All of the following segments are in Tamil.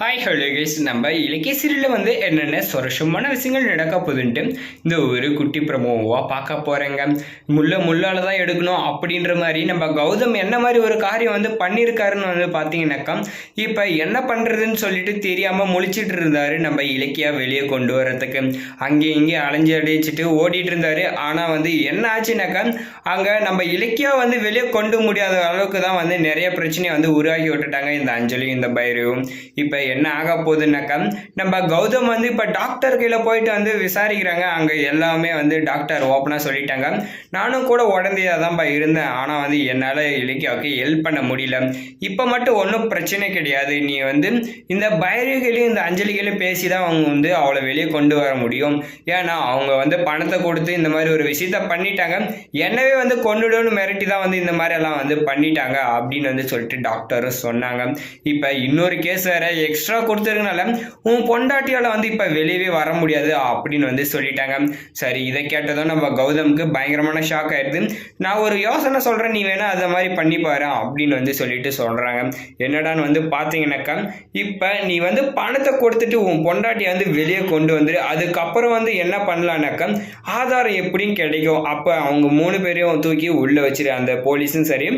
ஹாய் ஹலோ கைஸ் நம்ம இலக்கிய சீரியலில் வந்து என்னென்ன சுரஷமான விஷயங்கள் நடக்க போகுதுன்ட்டு இந்த ஒரு குட்டி பிரமோவாக பார்க்க போகிறேங்க முள்ள முள்ளால் தான் எடுக்கணும் அப்படின்ற மாதிரி நம்ம கௌதம் என்ன மாதிரி ஒரு காரியம் வந்து பண்ணியிருக்காருன்னு வந்து பார்த்தீங்கன்னாக்கா இப்போ என்ன பண்ணுறதுன்னு சொல்லிட்டு தெரியாமல் முழிச்சிட்டு இருந்தார் நம்ம இலக்கியா வெளியே கொண்டு வரதுக்கு அங்கே இங்கே அலைஞ்சு அடிச்சுட்டு ஓடிட்டு இருந்தார். ஆனால் வந்து என்ன ஆச்சுனாக்கா அங்கே நம்ம இலக்கியா வந்து வெளியே கொண்டு முடியாத அளவுக்கு தான் வந்து நிறைய பிரச்சனையை வந்து உருவாக்கி விட்டுட்டாங்க. இந்த அஞ்சலியும் இந்த பைரவும் இப்போ என்ன ஆக போகுதுன்னாக்கா நம்ம கௌதம் வந்து இப்போ டாக்டர் கையில் போயிட்டு வந்து விசாரிக்கிறாங்க. அங்கே எல்லாமே வந்து டாக்டர் ஓப்பனாக சொல்லிட்டாங்க. நானும் கூட உடந்தையாக தான்ப்பா இருந்தேன். ஆனால் வந்து என்னால் இலக்கியாவுக்கு ஹெல்ப் பண்ண முடியல. இப்போ மட்டும் ஒன்றும் பிரச்சனை கிடையாது. நீ வந்து இந்த பைரவிகளையும் இந்த அஞ்சலிகளையும் பேசி தான் அவங்க வந்து அவளை வெளியே கொண்டு வர முடியும். ஏன்னா அவங்க வந்து பணத்தை கொடுத்து இந்த மாதிரி ஒரு விஷயத்த பண்ணிட்டாங்க. என்னவே வந்து கொண்டுடுன்னு மிரட்டி தான் வந்து இந்த மாதிரி எல்லாம் வந்து பண்ணிட்டாங்க அப்படின்னு வந்து சொல்லிட்டு டாக்டரும் சொன்னாங்க. இப்போ இன்னொரு கேஸ் வேற எக்ஸ்ட்ரா கொடுத்துருக்கனால உன் பொண்டாட்டியால் வந்து இப்போ வெளியவே வர முடியாது அப்படின்னு வந்து சொல்லிட்டாங்க. சரி இதை கேட்டதும் நம்ம கௌதமுக்கு பயங்கரமான ஷாக் ஆயிடுது. நான் ஒரு யோசனை சொல்கிறேன் நீ வேணால் அதை மாதிரி பண்ணி பாரு அப்படின்னு வந்து சொல்லிட்டு சொல்கிறாங்க என்னடான்னு வந்து பார்த்தீங்கன்னாக்கா இப்போ நீ வந்து பணத்தை கொடுத்துட்டு உன் பொண்டாட்டியை வந்து வெளியே கொண்டு வந்துரு. அதுக்கப்புறம் வந்து என்ன பண்ணலான்னாக்கா ஆதாரம் எப்படியும் கிடைக்கும். அப்போ அவங்க மூணு பேரையும் தூக்கி உள்ளே வச்சிரு. அந்த போலீஸும் சரி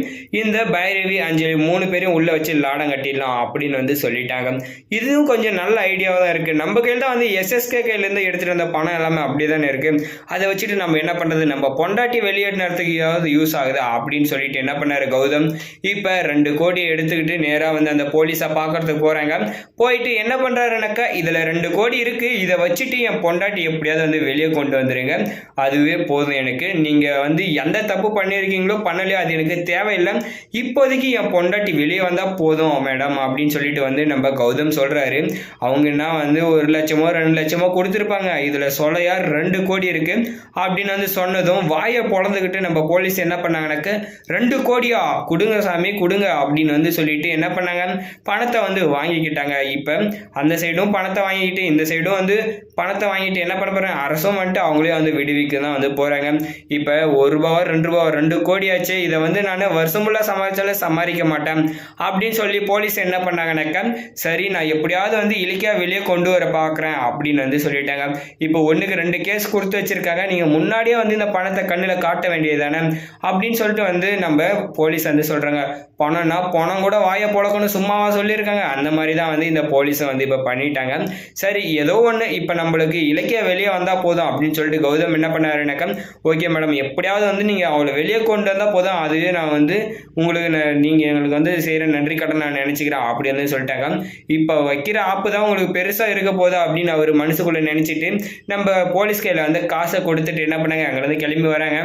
இந்த பைரவி அஞ்சலி மூணு பேரையும் உள்ளே வச்சு லாடம் கட்டிடலாம் அப்படின்னு வந்து சொல்லிட்டாங்க. இதுவும் கொஞ்சம் நல்ல ஐடியாவாக தான் இருக்குது நம்ம கையில் தான் வந்து எஸ்எஸ்கே கையிலேருந்து எடுத்துகிட்டு வந்த பணம் எல்லாமே அப்படியே தானே இருக்குது அதை வச்சுட்டு நம்ம என்ன பண்ணுறது நம்ம பொண்டாட்டி வெளியேற்றினத்துக்கு ஏதாவது யூஸ் ஆகுது அப்படின்னு சொல்லிட்டு என்ன பண்ணாரு கௌதம்? இப்போ ரெண்டு கோடி எடுத்துக்கிட்டு நேராக வந்து அந்த போலீஸை பார்க்கறதுக்கு போகிறாங்க போயிட்டு என்ன பண்ணுறாருனாக்கா இதில் ரெண்டு கோடி இருக்குது இதை வச்சுட்டு என் பொண்டாட்டி எப்படியாவது வந்து வெளியே கொண்டு வந்துடுங்க அதுவே போதும் எனக்கு. நீங்கள் வந்து எந்த தப்பு பண்ணியிருக்கீங்களோ பண்ணலையோ அது எனக்கு தேவையில்லை. இப்போதைக்கு என் பொண்டாட்டி வெளியே வந்தால் போதும் மேடம் அப்படின்னு சொல்லிட்டு வந்து நம்ம கௌதம் சொல்கிறாரு அவங்கன்னா வந்து ஒரு லட்சமோ ரெண்டு லட்சமோ கொடுத்துருப்பாங்க. இதில் சொலையார் ரெண்டு கோடி இருக்குது அப்படின்னு வந்து சொன்னதும் வாயை பொழந்துக்கிட்டு நம்ம போலீஸ் என்ன பண்ணாங்கனாக்க ரெண்டு கோடியா? கொடுங்க சாமி கொடுங்க அப்படின்னு வந்து சொல்லிட்டு என்ன பண்ணாங்க? பணத்தை வந்து வாங்கிக்கிட்டாங்க. இப்போ அந்த சைடும் பணத்தை வாங்கிக்கிட்டு இந்த சைடும் வந்து பணத்தை வாங்கிட்டு என்ன பண்ண போகிறாங்க அரசும் வந்துட்டு அவங்களே வந்து விடுவிக்க தான் வந்து போகிறாங்க இப்போ ஒரு ரூபாவோ ரெண்டு ரூபாவோ ரெண்டு கோடி ஆச்சு இதை வந்து நான் வருஷம் ஃபுல்லாக சமாளிச்சாலும் சமாளிக்க மாட்டேன். அப்படின்னு சொல்லி போலீஸ் என்ன பண்ணாங்கனாக்கா சரி நான் எப்படியாவது வந்து இலக்கியா வெளியே கொண்டு வர பார்க்குறேன் அப்படின்னு வந்து சொல்லிட்டாங்க. இப்போ ஒன்றுக்கு ரெண்டு கேஸ் கொடுத்து வச்சிருக்காங்க. நீங்கள் முன்னாடியே வந்து இந்த பணத்தை கண்ணில் காட்ட வேண்டியது தானே அப்படின்னு சொல்லிட்டு வந்து நம்ம போலீஸ் வந்து சொல்கிறாங்க பணம்னா பணம் கூட வாயை புழக்கணும் சும்மாவா சொல்லியிருக்காங்க. அந்த மாதிரி தான் வந்து இந்த போலீஸை வந்து இப்போ பண்ணிட்டாங்க. சரி ஏதோ ஒன்று இப்போ நம்மளுக்கு இலக்கிய வெளியே வந்தால் போதும் அப்படின்னு சொல்லிட்டு கௌதம் என்ன பண்ணாருனாக்கா ஓகே மேடம் எப்படியாவது வந்து நீங்கள் அவளை வெளியே கொண்டு வந்தால் போதும். அதுவே நான் வந்து உங்களுக்கு நீங்கள் எங்களுக்கு வந்து செய்கிற நன்றி கடன் நான் நினச்சிக்கிறேன். அப்படி வந்து சொல்லிட்டாங்க. இப்போ வைக்கிற ஆப்பு தான் உங்களுக்கு பெருசாக இருக்க போதா அப்படின்னு அவர் மனசுக்குள்ளே நினச்சிட்டு நம்ம போலீஸ் கையில் வந்து காசை கொடுத்துட்டு என்ன பண்ணாங்க? அங்கேருந்து கிளம்பி வராங்க.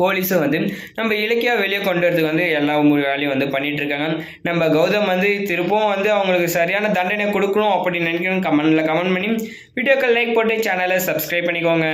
போலீஸும் வந்து நம்ம இலக்கியா வெளியே கொண்டு வரதுக்கு வந்து எல்லா வேலையும் வந்து பண்ணிட்டு இருக்காங்க. நம்ம கௌதம் வந்து திருப்பவும் வந்து அவங்களுக்கு சரியான தண்டனை கொடுக்கணும் அப்படின்னு நினைக்கணும். கமெண்ட்ல கமெண்ட் பண்ணி வீடியோக்கள் லைக் போட்டு சேனலை சப்ஸ்கிரைப் பண்ணிக்கோங்க.